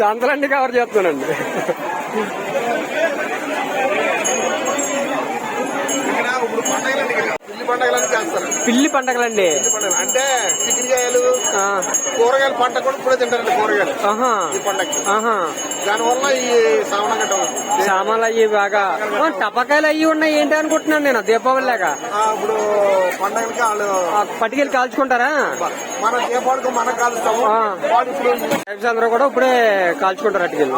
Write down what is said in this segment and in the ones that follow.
సంతలన్నీ cover చేస్తున్నానండి. ఇక్కడ ఇప్పుడు పండగలని చేస్తారు. పిల్లి పండగలండి. అంటే చికెన్కాయలు ఆ, కూరగాయల పంట కూడా ఇప్పుడే తింటారండి కూరగాయలు. ఈ పండగకి దానివల్ల ఈ గడ్డం సామాన్లు అయ్యి బాగా. టపకాయలు అయ్యి ఉన్నాయి ఏంటి అనుకుంటున్నాను నేను దీపావళి లాగా. ఇప్పుడు పండగలకి వాళ్ళు పట్టుకెళ్ళి కాల్చుకుంటారా? మన దీపావళికి మనం ట్రైబ్స్ అందరూ కూడా ఇప్పుడే కాల్చుకుంటారు అటుకెళ్ళి.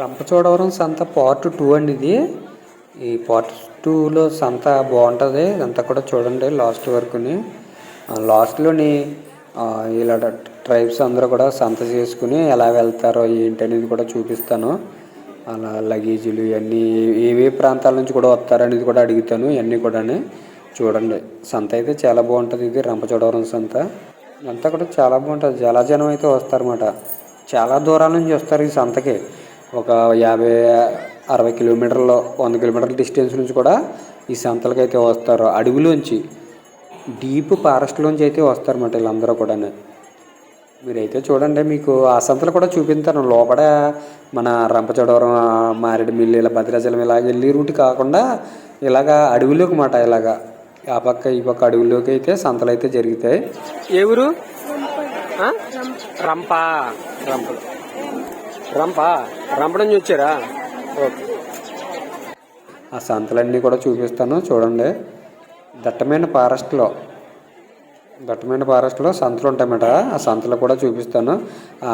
రంపచోడవరం సంత పార్ట్ టూ అండి ఇది. ఈ పార్ట్ టూలో సంత బాగుంటుంది. ఇదంతా కూడా చూడండి లాస్ట్ వరకుని. లాస్ట్లోని ఇలా ట్రైబ్స్ అందరూ కూడా సంత చేసుకుని ఎలా వెళ్తారో ఏంటి అనేది కూడా చూపిస్తాను. అలా లగేజీలు ఇవన్నీ ఏ ప్రాంతాల నుంచి కూడా వస్తారనేది కూడా అడుగుతాను. ఇవన్నీ కూడా చూడండి. సంత అయితే చాలా బాగుంటుంది ఇది రంపచోడవరం సంత. అంతా కూడా చాలా బాగుంటుంది. జలజనం అయితే వస్తారన్నమాట. చాలా దూరాల నుంచి వస్తారు ఈ సంతకి. ఒక యాభై అరవై కిలోమీటర్లు వంద కిలోమీటర్ల డిస్టెన్స్ నుంచి కూడా ఈ సంతలకి అయితే వస్తారు. అడవిలోంచి డీప్ ఫారెస్ట్లోంచి అయితే వస్తారన్నమాట వీళ్ళందరూ కూడా మీరైతే చూడండి మీకు ఆ సంతలు కూడా చూపిస్తాను. లోపల మన రంపచోడవరం మారేడుమిల్లి ఇలా భద్రాచలం ఇలాగ వెళ్ళి రూట్ కాకుండా ఇలాగా అడవిలోకి మాట ఇలాగా. ఆ పక్క ఈ పక్క అడవిలోకి అయితే సంతలు అయితే జరుగుతాయి. ఏ ఊరు? రంప. రంప. రంప రంపడం చూచారా? ఓకే. ఆ సంతలన్నీ కూడా చూపిస్తాను చూడండి. దట్టమైన ఫారెస్ట్లో దట్టమైన ఫారెస్ట్లో సంతలు ఉంటాయన్నమాట. ఆ సంతలు కూడా చూపిస్తాను. ఆ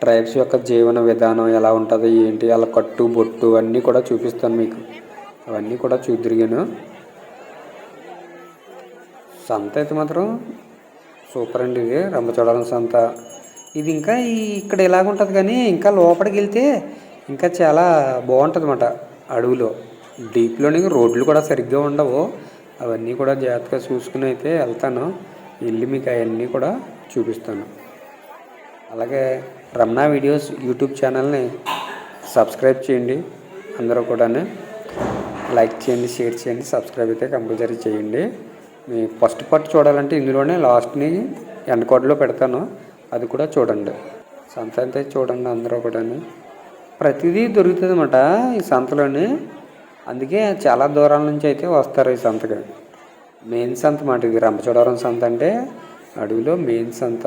ట్రైబ్స్ యొక్క జీవన విధానం ఎలా ఉంటుంది ఏంటి వాళ్ళ కట్టు బొట్టు అన్నీ కూడా చూపిస్తాను మీకు. అవన్నీ కూడా చూద్దరిగాను. సంత అయితే మాత్రం సూపర్ అండి ఇది. రంపచోడవరం సంత. ఇది ఇంకా ఇక్కడ ఇలాగ ఉంటుంది కానీ ఇంకా లోపలికి వెళ్తే ఇంకా చాలా బాగుంటుంది అనమాట అడవిలో. డీప్లోని రోడ్లు కూడా సరిగ్గా ఉండవు. అవన్నీ కూడా జాగ్రత్తగా చూసుకుని అయితే వెళ్తాను. వెళ్ళి మీకు అవన్నీ కూడా చూపిస్తాను. అలాగే రమణ వీడియోస్ యూట్యూబ్ ఛానల్ని సబ్స్క్రైబ్ చేయండి. అందరూ కూడా లైక్ చేయండి షేర్ చేయండి సబ్స్క్రైబ్ అయితే కంపల్సరీ చేయండి. మీ ఫస్ట్ పార్ట్ చూడాలంటే ఇందులోనే లాస్ట్ని ఎండ్ పెడతాను. అది కూడా చూడండి. సంత అయితే చూడండి అందరూ కూడా ప్రతిదీ దొరుకుతుంది అనమాట ఈ సంతలోని. అందుకే చాలా దూరాల నుంచి అయితే వస్తారు ఈ సంతకి. మెయిన్ సంత మాట ఇది. రంపచోడవరం సంత అంటే అడవిలో మెయిన్ సంత.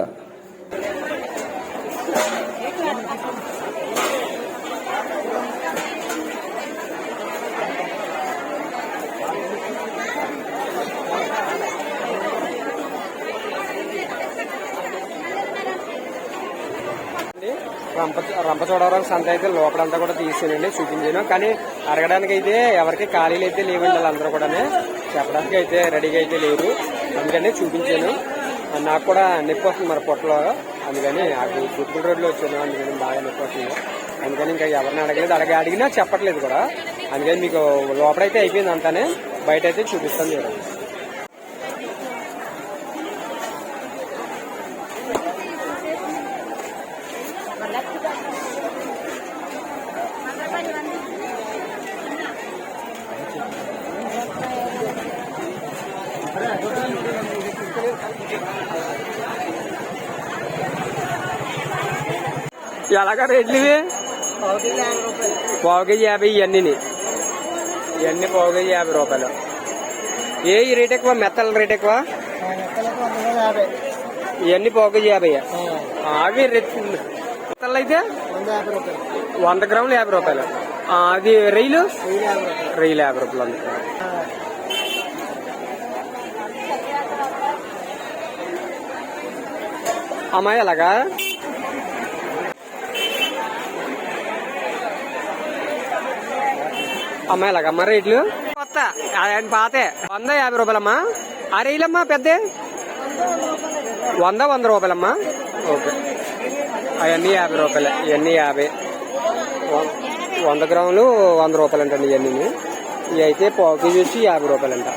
రంప రంపచోడవరం సంత అయితే లోపలంతా కూడా తీసానండి చూపించాను కానీ అడగడానికి అయితే ఎవరికి ఖాళీలు అయితే లేవండి వాళ్ళందరూ కూడా చెప్పడానికి అయితే రెడీగా అయితే లేరు. అందుకని చూపించాను నాకు కూడా నొప్పి వస్తుంది మరి పొట్టలో. అందుకని అది గుర్తుల రోడ్లో వచ్చాను. అందుకని బాగా నొప్పి వస్తుంది. అందుకని ఇంకా ఎవరిని అడగలేదు. అడగ అడిగినా చెప్పట్లేదు కూడా. అందుకని మీకు లోపలైతే అయిపోయింది అంతానే. బయట అయితే చూపిస్తాను చూడండి. ఎలాగా రేట్లు ఇవి? పావు కేజీ యాభై ఇవన్నీ ఇవన్నీ పావు కేజీ యాభై రూపాయలు. ఏ రేట్ ఎక్కువ? మెత్తల రేట్ ఎక్కువ? ఇవన్నీ పావు కేజీ యాభై. అవి మెత్తలు అయితే వంద గ్రాములు యాభై రూపాయలు. అది రైలు రైలు యాభై రూపాయలు అందుకు అమ్మాయి అలాగా అమ్మాయిలాగా. అమ్మ రేట్లు కొత్త. ఆయన పాతే. వంద యాభై రూపాయలమ్మా. ఆ పెద్ద? వంద వంద రూపాయలమ్మా. ఓకే. అవన్నీ యాభై రూపాయలు. ఇవన్నీ యాభై. వం- వంద గ్రాములు వంద రూపాయలు అంటండి ఇవన్నీ ఇవి అయితే పావు కేజీ వచ్చి యాభై రూపాయలంట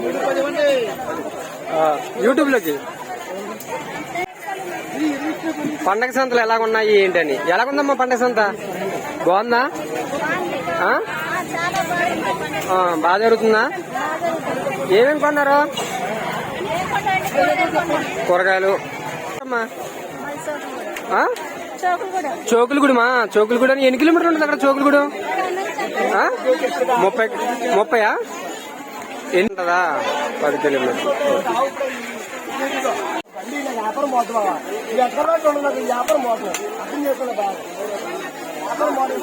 మూడు పది మంది యూట్యూబ్లోకి పండగ సంతలు ఎలా ఉన్నాయి ఏంటి ఏంటని? ఎలాగుందమ్మా పండగ సంత? బాగుందా? బాగా జరుగుతుందా? ఏమేమి కొన్నారు? కూరగాయలు. అమ్మా. చోకులగూడ ఎన్ని కిలోమీటర్లు ఉంటుంది అక్కడ చోకులగూడ? ముప్పై ముప్పయా? ఎన్ని ఉంటుందా? పది కిలోమీటర్లు. బండి ఇలా వ్యాపారం పోతుంది బాబా ఇది ఎక్కడ ఉండదు ఇది వ్యాపారం పోతుంది అర్థం చేసుకున్నా బాగా వ్యాపారం పోతుంది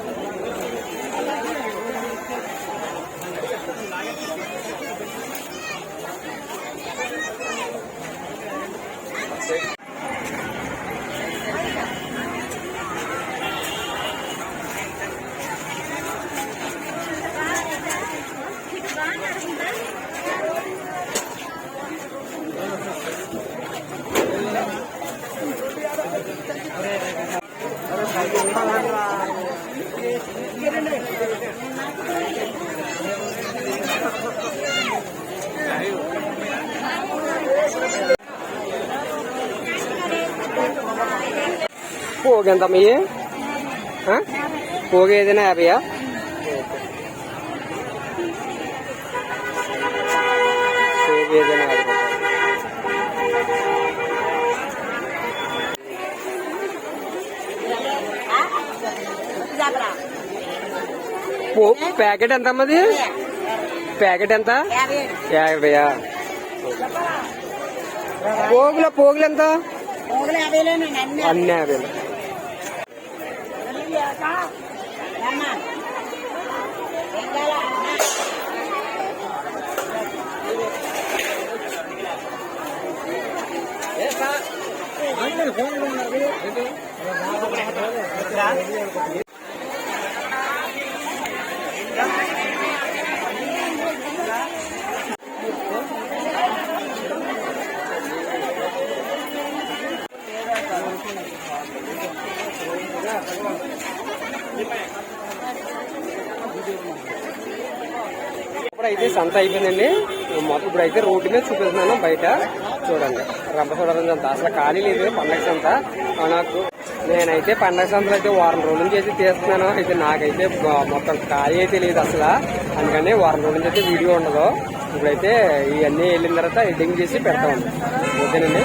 ఎంత మీ పోగు ఏదైనా యాభైయా పోగు ఏదైనా యాభై రూపాయలు. పో ప్యాకెట్ ఎంత అమ్మది ప్యాకెట్ ఎంత యాభైయా పోగుల పోగులు ఎంత అన్ని యాభైలు ఇప్పుడైతే సంత అయిపోయిందండి. మొత్తం ఇప్పుడైతే రోడ్డు మీద చూపిస్తున్నాను బయట. చూడండి. రంపచోడవరం అంత అసలు ఖాళీ లేదు పండగ సంత. నాకు నేనైతే పండగ సంతలు అయితే వారం రోజుల నుంచి అయితే తీస్తున్నాను అయితే నాకైతే మొత్తం ఖాళీ అయితే లేదు అసలు. అందుకని వారం రోజుల నుంచి అయితే వీడియో ఉండదు. ఇప్పుడైతే ఇవన్నీ వెళ్ళిన తర్వాత ఎడిటింగ్ చేసి పెడతామండి ఓకేనండి?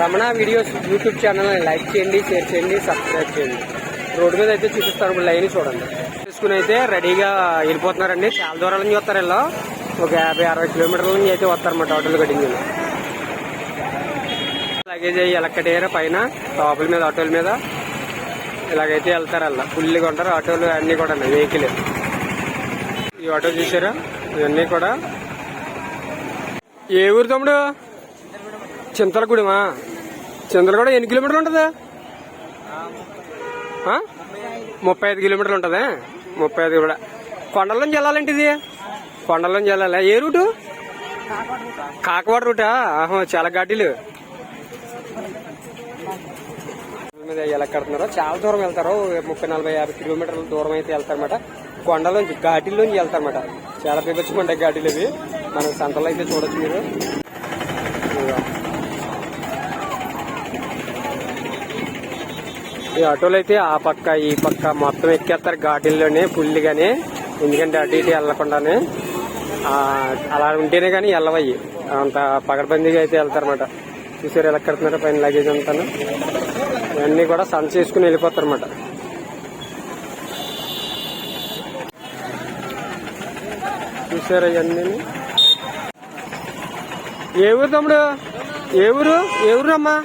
Ramana videos YouTube channel like చేయండి షేర్ చేయండి సబ్స్క్రైబ్ చేయండి. రోడ్డు మీద అయితే చూపిస్తారు ఇప్పుడు లైన్ చూడండి. తీసుకుని అయితే రెడీగా వెళ్ళిపోతున్నారండి. చాలా దూరాల నుంచి వస్తారు ఒక యాభై అరవై కిలోమీటర్ల నుంచి అయితే వస్తారన్నమాట ఆటోలు కటింగ్ లగేజ్ అయ్యి ఎలక్కటేర పైన టాపుల మీద ఆటోల మీద. ఇలాగైతే వెళ్తారు అలా. ఫుల్గా ఉంటారు ఆటోలు అన్నీ కూడా వెహికల్ ఈ ఆటో చూసారా? ఇవన్నీ కూడా. ఏ ఊరు తమ్ముడు? చింతలగూడెమా? చింతలగూడ ఎన్ని కిలోమీటర్లు ఉంటుందా? ముప్పై ఐదు కిలోమీటర్లు ఉంటుందా. ముప్పై ఐదు కూడా. నుంచి వెళ్ళాలంటే ఇది? కొండల్లోంచి వెళ్ళాలి ఏ రూటు? కాకవాడ రూటా? ఆహా, చాలా గడ్డీలు మీద ఎలా కడుతున్నారో చాలా దూరం వెళ్తారు. ముప్పై నలభై యాభై కిలోమీటర్ల దూరం అయితే వెళ్తారన్నమాట. కొండలోంచి ఘాటీల్లోంచి వెళ్తారన్నమాట. చాలా బీభత్సమంటాయి ఘాటీలు ఇవి మనం సంతలో అయితే చూడొచ్చు మీరు. ఈ ఆటోలు అయితే ఆ పక్క ఈ పక్క మొత్తం ఎక్కేస్తారు ఘాటీల్లోనే ఫుల్గానే ఎందుకంటే అటు ఇటు వెళ్ళకుండానే అలా ఉంటేనే కానీ వెళ్ళవయ్యి అంత పగడబందీగా అయితే వెళ్తారన్నమాట. చూసారు ఎలా కడుతున్నారో పైన లగేజ్ అంతా ఇవన్నీ కూడా సంత చేసుకుని వెళ్ళిపోతారు అనమాట చూసారా ఇవన్నీ? ఏ ఊరు తమ్ముడు? ఏ ఊరు? ఏ ఊరు అమ్మా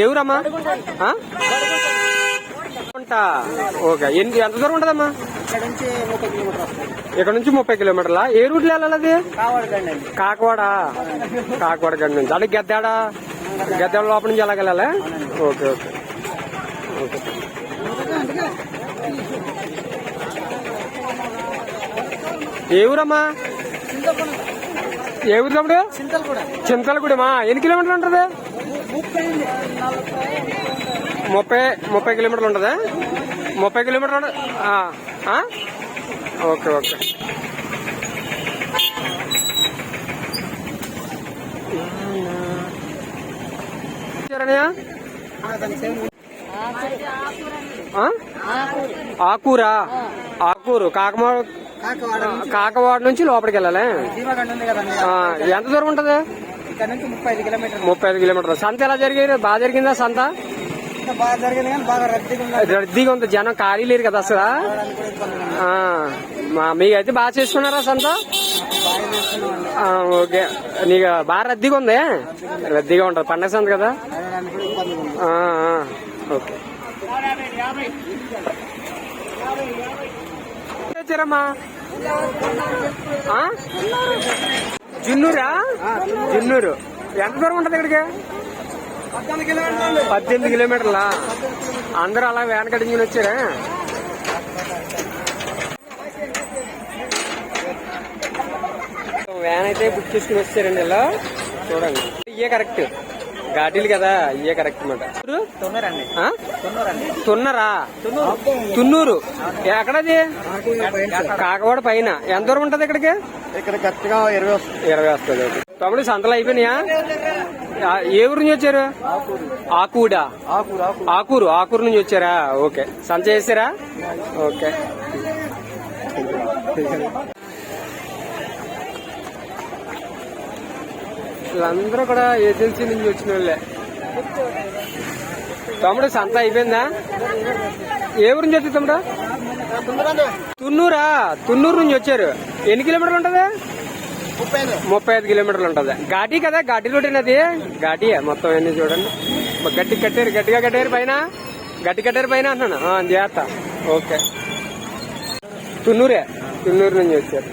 ఏ ఊరమ్మా? ఉంటా. ఓకే ఎన్ని ఎంత దూరం ఉంటదమ్మా? ఇక్కడ నుంచి ముప్పై కిలోమీటర్లా? ఏ రూట్లో వెళ్ళాలి అది? కాకవాడ. కాకవాడ గడి నుంచి. అంటే గద్దాడ? గద్దాడ లోపల నుంచి ఎలాగెళ్ళాలి ఓకే ఓకే ఓకే. ఏ ఊరమ్మా? ఏ ఊరు తమ్ముడు? చింతలగూడెమా? ఎన్ని కిలోమీటర్లు ఉంటుంది? ముప్పై ముప్పై కిలోమీటర్లు ఉంటుందా? ముప్పై కిలోమీటర్లు? Okay okay? ఆకూరా? ఆకూరు. కాకమా కాకవాడ కాకవాడ నుంచి లోపలికి వెళ్ళాలి ఎంత దూరం ఉంటది? ముప్పై ఐదు కిలోమీటర్లు. ముప్పై ఐదు కిలోమీటర్లు. సంత ఎలా జరిగింది బాగా జరిగిందా సంత? బాగా జరిగింది కానీ బాగా రద్దీగా ఉంది. రద్దీగా ఉంది. జనం ఖాళీ లేరు కదా అసలు? మీకైతే బాగా చేసుకున్నారా సంత? ఓకే. నీకు బాగా రద్దీగా ఉంది? రద్దీగా ఉంటుంది. పండగ సంత కదా? ఓకే. వచ్చారమ్మా? జున్నూరా. జున్నూరు. ఎంత దూరం ఉంటుంది ఇక్కడికి? పద్దెనిమిది కిలోమీటర్లా? అందరూ అలా వ్యాన్ కట్టించుకుని వచ్చారా? వ్యాన్ అయితే బుక్ చేసుకుని వచ్చారండి ఇలా. చూడండి. ఇయే కరెక్ట్. ఘాటీలు కదా ఇయే కరెక్ట్ అనమాట తున్నరా. తున్నూరు ఎక్కడది? కాకవాడ పైన. ఎంత దూరం ఉంటది ఇక్కడికి? ఇక్కడ గట్టిగా ఇరవై ఇరవై వస్తుంది. తమ్ముడు సంతలు అయిపోయినాయా? ఏ ఊరు నుంచి వచ్చారు? ఆకూడా. ఆకు ఆకు ఆకూరు ఆకూరు నుంచి వచ్చారా? ఓకే. సంత చేసారా? ఓకే. వీళ్ళందరూ కూడా ఏజెన్సీ నుంచి వచ్చిన వాళ్ళే. తమ్ముడు సంత అయిపోయిందా? ఏ ఊరు నుంచి వచ్చారు తమ్ముడు? తున్నూరా? తున్నూరు నుంచి వచ్చారు. ఎన్ని కిలోమీటర్లు ఉంటది? ముప్పై ఐదు. ముప్పై ఐదు కిలోమీటర్లు ఉంటుంది. ఘాటీ కదా? ఘాటీ రూట్ అది ఘాటీ మొత్తం అన్ని చూడండి. గట్టి కట్టారు గట్టిగా కట్టారు పైన? గట్టి కట్టారు పైన అంటున్నాను చేస్తా ఓకే. తున్నూరే. తున్నూరు నుంచి వచ్చారు.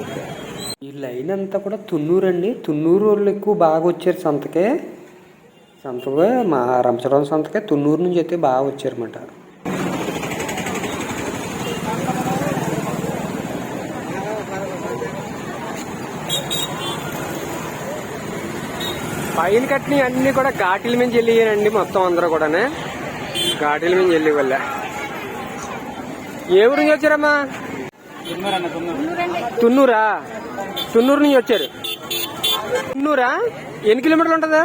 ఓకే. ఈ లైన్ అంతా కూడా తున్నూరు అండి. తున్నూరు వాళ్ళు ఎక్కువ బాగా వచ్చారు సంతకే. సంతగా మా రంపచోడవరం సంతకే తున్నూరు నుంచి అయితే బాగా వచ్చారన్నమాట. పైన కట్టిన అన్ని కూడా ఘాటీల మీద వెళ్ళియండి మొత్తం అందరూ కూడానే. ఘాటీల మీద వెళ్ళి వాళ్ళ ఏ ఊరు నుంచి వచ్చారమ్మా? తున్నూరా? తున్నూరు నుంచి వచ్చారు. తున్నూరా? ఎన్ని కిలోమీటర్లు ఉంటుందా?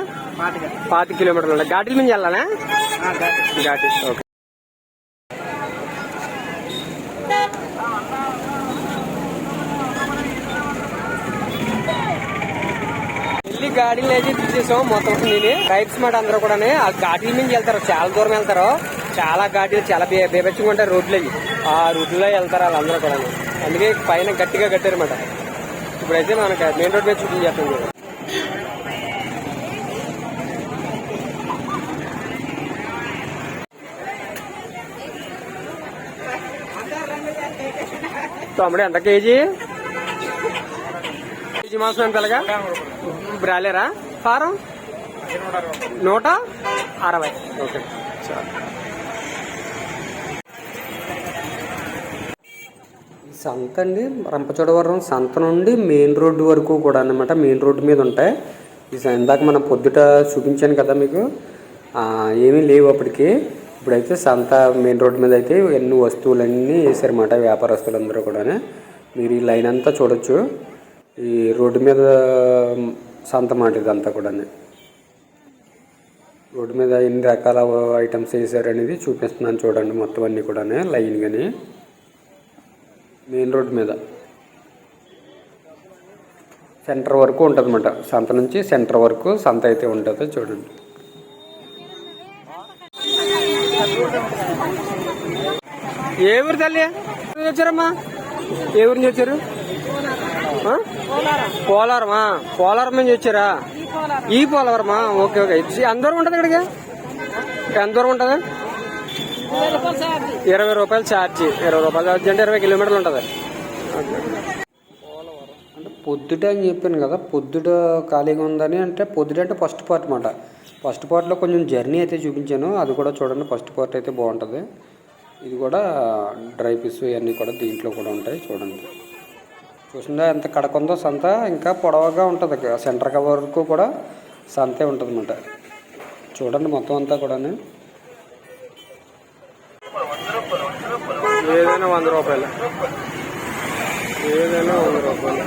పాతి కిలోమీటర్లు ఉంటుంది. ఘాటీల మీద వెళ్ళాలా? ఘాటీ. ఓకే వెళ్ళి గాడీలు అయితే తీసేసాం మొత్తం నేను రైట్స్ మాట అందరూ కూడా ఆ ఘాటీల నుంచి వెళ్తారు. చాలా దూరం వెళ్తారు. చాలా ఘాటీలు చాలా బే బేబెచ్చగా ఉంటారు రోడ్లు అవి. ఆ రూట్లో వెళ్తారు వాళ్ళందరూ కూడా అందుకే పైన గట్టిగా కట్టారనమాట ఇప్పుడైతే మనకి మెయిన్ రోడ్ మీద చూపించేస్తాం చూడు. తమ్ముడు ఎంత కేజీ? కేజీ మాంసం ఎంత బ్రాలేరా ఫారం? నూట అరవై. ఓకే. చాలు సంత అండి రంపచోడవరం సంత నుండి మెయిన్ రోడ్డు వరకు కూడా అన్నమాట మెయిన్ రోడ్డు మీద ఉంటాయి. ఈ ఇందాక మనం పొద్దుట చూపించాను కదా మీకు. ఆ, ఏమీ లేవు అప్పటికి. ఇప్పుడైతే సంత మెయిన్ రోడ్డు మీద అయితే ఎన్ని వస్తువులన్నీ వేసారన్నమాట వ్యాపారస్తులందరూ కూడా మీరు ఈ లైన్ అంతా చూడొచ్చు. ఈ రోడ్డు మీద సంత మాట ఇదంతా కూడా రోడ్డు మీద ఎన్ని రకాల ఐటమ్స్ వేసారనేది చూపిస్తున్నాను చూడండి మొత్తం అన్నీ కూడా లైన్ కానీ మెయిన్ రోడ్డు మీద. సెంటర్ వరకు ఉంటుంది సంత నుంచి సెంటర్ వరకు సంత అయితే ఉంటుంది చూడండి. ఏ ఊరు తల్లి? వచ్చారమ్మా? ఏ ఊరు నుంచి వచ్చారు? ఆ? పోలవరమా పోలవరం నుంచి వచ్చారా? ఈ పోలవరమా? Okay okay. ఎంత దూరం ఉంటుంది ఇక్కడికి? ఎంత దూరం ఉంటుంది? ఇరవై రూపాయలు ఛార్జీ. ఇరవై రూపాయలు ఛార్జీ. అంటే ఇరవై కిలోమీటర్లు ఉంటుంది. అంటే పొద్దుట అని చెప్పాను కదా పొద్దుట ఖాళీగా ఉందని అంటే పొద్దుట అంటే ఫస్ట్ పార్ట్ అనమాట ఫస్ట్ పార్ట్లో కొంచెం జర్నీ అయితే చూపించాను అది కూడా చూడండి ఫస్ట్ పార్ట్ అయితే బాగుంటుంది. ఇది కూడా డ్రై పీస్ ఇవన్నీ కూడా దీంట్లో కూడా ఉంటాయి చూడండి. చూసిందా ఎంత కడక ఉందో సంత ఇంకా పొడవగా ఉంటుంది. సెంటర్ కవర్కు వరకు కూడా సంతే ఉంటుంది అన్నమాట చూడండి మొత్తం అంతా కూడా ఏదైనా వంద రూపాయలు. ఏదైనా వంద రూపాయలు.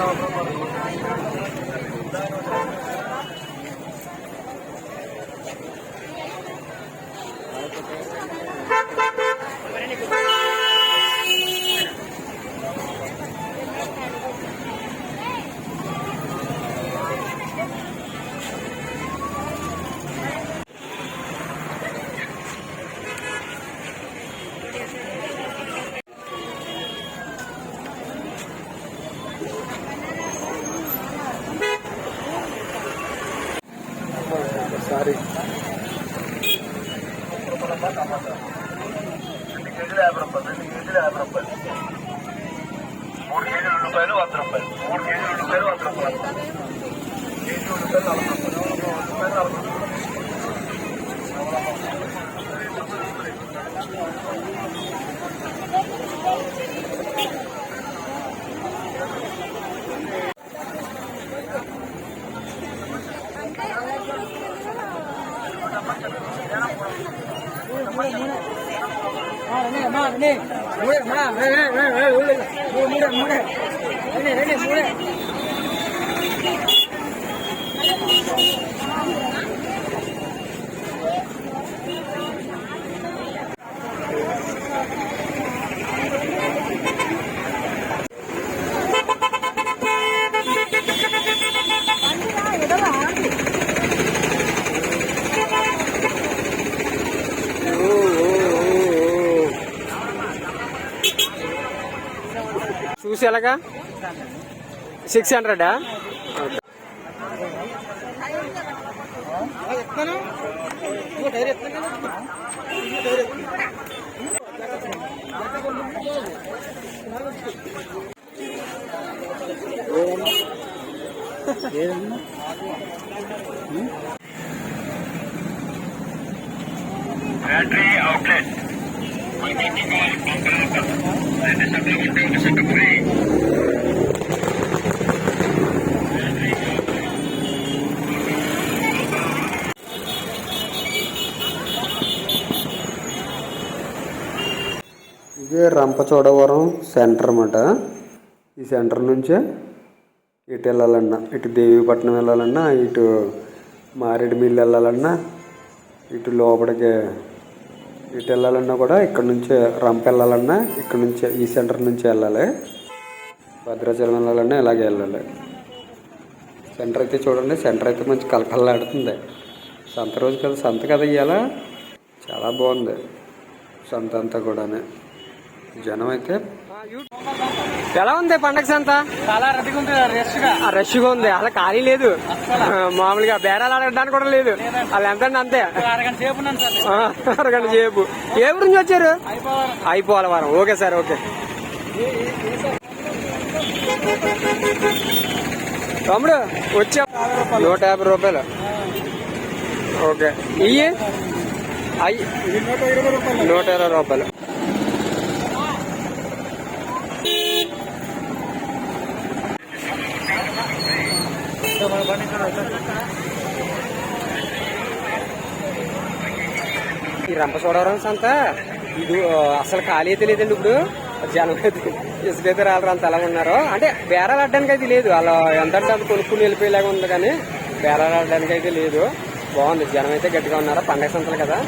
மூணு చూసి ఎలాగా? సిక్స్ హండ్రెడా? బ్యాటరీ అవుట్లెట్ ఇదే రంపచోడవరం సెంటర్ అన్నమాట. ఈ సెంటర్ నుంచే ఇటు వెళ్ళాలన్నా ఇటు దేవీపట్నం వెళ్ళాలన్నా ఇటు మారేడుమిల్లి వెళ్ళాలన్నా ఇటు లోపలికి ఇటు వెళ్ళాలన్నా కూడా ఇక్కడ నుంచే రంప వెళ్ళాలన్నా ఇక్కడ నుంచే ఈ సెంటర్ నుంచి వెళ్ళాలి. భద్రాచలం వెళ్ళాలన్నా ఇలాగే వెళ్ళాలి. సెంటర్ అయితే చూడండి సెంటర్ అయితే మంచి కలకల్లాడుతుంది సంత రోజు కదా సంత కదా ఇవాళ చాలా బాగుంది. సంత అంతా కూడా జనం అయితే ఎలా ఉంది పండగ సంత? చాలా రద్దీగా ఉంటుంది రష్గా. ఉంది. అలా ఖాళీ లేదు. మామూలుగా బేరాలు ఆడడానికి కూడా లేదు. వాళ్ళు ఎంత అంతే? అరగంట సేపు ఏ ఊరు నుంచి వచ్చారు? అయిపోవాలి వారం ఓకే సార్ ఓకే. తమ్ముడు వచ్చా నూట యాభై రూపాయలు. ఓకే. ఇయ్యి? అయ్యి. నూట ఇరవై రూపాయలు. ఈ రంపచోడవరం సంత ఇది అసలు ఖాళీ అయితే లేదండి ఇప్పుడు. జనం అయితే ఇసుకైతే రాలరు అంత ఎలా ఉన్నారో? అంటే బేరాలు ఆడడానికి అయితే లేదు అలా ఎంత అంటే అంత కొనుక్కుని వెళ్ళిపోయేలాగా ఉంది కానీ బేరాలు ఆడడానికి అయితే లేదు. బాగుంది జనం అయితే గట్టిగా ఉన్నారు పండగ సంతలు కదా.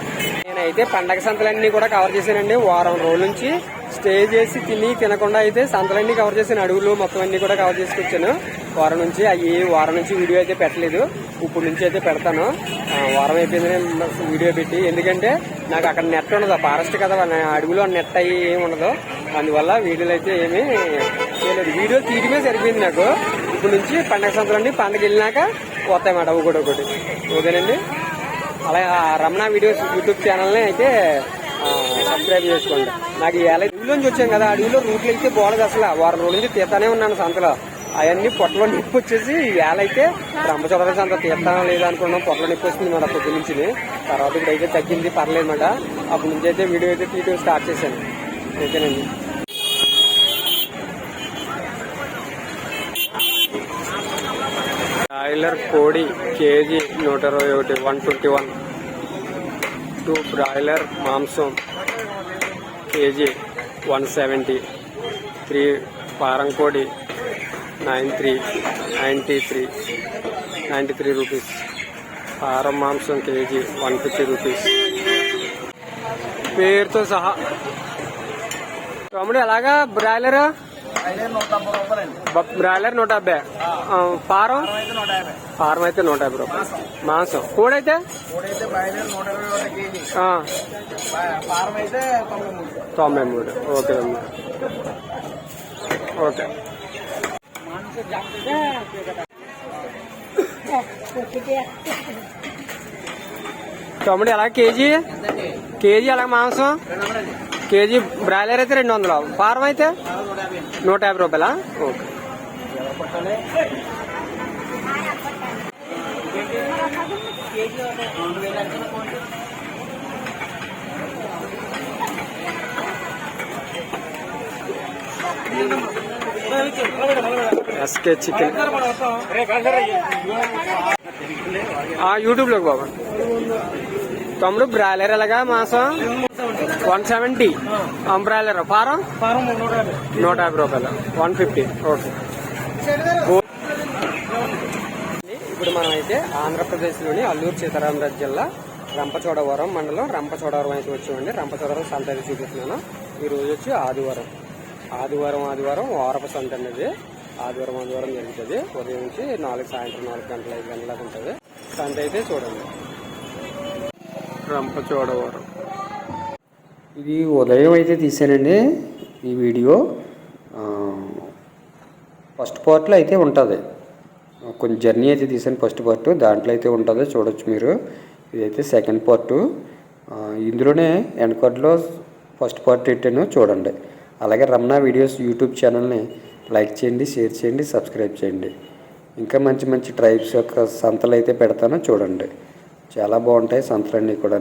నేనైతే పండగ సంతలన్నీ కూడా కవర్ చేశానండి వారం రోజుల నుంచి స్టే చేసి తిని తినకుండా అయితే సంతలన్నీ కవర్ చేసిన అడుగులు మొత్తం అన్ని కూడా కవర్ చేసుకొచ్చాను. వారం నుంచి అవి వారం నుంచి వీడియో అయితే పెట్టలేదు. ఇప్పుడు నుంచి అయితే పెడతాను. వారం అయిపోయింది వీడియో పెట్టి. ఎందుకంటే నాకు అక్కడ నెట్ ఉండదు. ఫారెస్ట్ కదా అడవిలో అడుగులో నెట్ అయ్యి ఏమి ఉండదు. అందువల్ల వీడియోలు అయితే ఏమీ చేయలేదు. వీడియో తీయడమే సరిపోయింది నాకు. ఇప్పుడు నుంచి పండగ సంతలండి పండగ వెళ్ళినాక వస్తాయన్నమాట ఒకటి ఒకటి. ఓకేనండి? అలాగే ఆ రమణ వీడియోస్ యూట్యూబ్ ఛానల్ని అయితే సబ్స్క్రైబ్ చేసుకోండి. నాకు ఈ అడవిలోంచి వచ్చాను కదా అడవిలో రూట్లు అయితే బాగుండదు అసలు వారం రోజుల నుంచి తీస్తానే ఉన్నాను సంతలో. అవన్నీ పొట్టలో నొప్పి వచ్చేసి వేలైతే వేళ అంత తీర్థం లేదనుకున్నాం. తీస్తానా అనుకున్నాం పొట్టలో నొప్పి వచ్చింది మాట పొద్దు నుంచి. తర్వాత ఇప్పుడు అయితే తగ్గింది. పర్లేదు మాట అప్పటి నుంచి అయితే వీడియో అయితే తీయడం స్టార్ట్ చేశాను. ఓకేనండి. బ్రాయిలర్ కోడి కేజీ నూట ఇరవై ఒకటి one twenty one. Two broiler మాంసం KG one seventy. Three farm కోడి nine three ninety three ninety three rupees. Farm మాంసం కేజీ వన్ ఫిఫ్టీ రూపీస్. పేరుతో సహా. తమ్ముడు ఎలాగా? బ్రాయిలర్? బ్రాయిలర్ నూట డెబ్బై ఆ, పారం అయితే నూట యాభై. యాభై రూపాయలు. మాంసం. కోడైతే? తొంభై మూడు. Okay okay. తమ్ముడు ఎలా కేజీ కేజీ ఎలా మాంసం కేజీ బ్రాయిలర్ అయితే రెండు వందలు ఫారం అయితే నూట యాభై రూపాయలా ఓకే ఎస్కే చికెన్. యూట్యూబ్లోకి బాబా తమ్ముడు బ్రాయిలర్ ఎలాగా మాసం? One seventy. బ్రాయిలర్. ఫారం? నూట యాభై రూపాయలు. One fifty. ఓకే. ఇప్పుడు మనం అయితే ఆంధ్రప్రదేశ్లోని అల్లూరు సీతారామరాజు జిల్లా రంపచోడవరం మండలం. రంపచోడవరం అయితే వచ్చామండి రంపచోడవరం సంత చూపిస్తున్నాను ఈ రోజు వచ్చి ఆదివారం. ఆదివారం ఆదివారం వారపు సంత అనేది. ఆదివారం ఆదివారం జరుగుతుంది. ఉదయం నుంచి నాలుగు సాయంత్రం నాలుగు గంటల ఐదు గంటల ఉంటుంది. సంత అయితే చూడండి. రంపచోడవరం ఇది ఉదయం అయితే తీసానండి ఈ వీడియో. ఫస్ట్ పార్ట్లో అయితే ఉంటుంది. కొంచెం జర్నీ అయితే తీసాను ఫస్ట్ పార్ట్. దాంట్లో అయితే ఉంటుంది చూడొచ్చు మీరు. ఇదైతే సెకండ్ పార్ట్. ఇందులోనే ఎండ్ కార్డ్లో ఫస్ట్ పార్ట్ పెట్టాను చూడండి. అలాగే రమణ వీడియోస్ యూట్యూబ్ ఛానల్ని లైక్ చేయండి షేర్ చేయండి సబ్స్క్రైబ్ చేయండి. ఇంకా మంచి మంచి ట్రైబ్స్ యొక్క సంతలు అయితే పెడతానో చూడండి. చాలా బాగుంటాయి సంతలన్నీ కూడా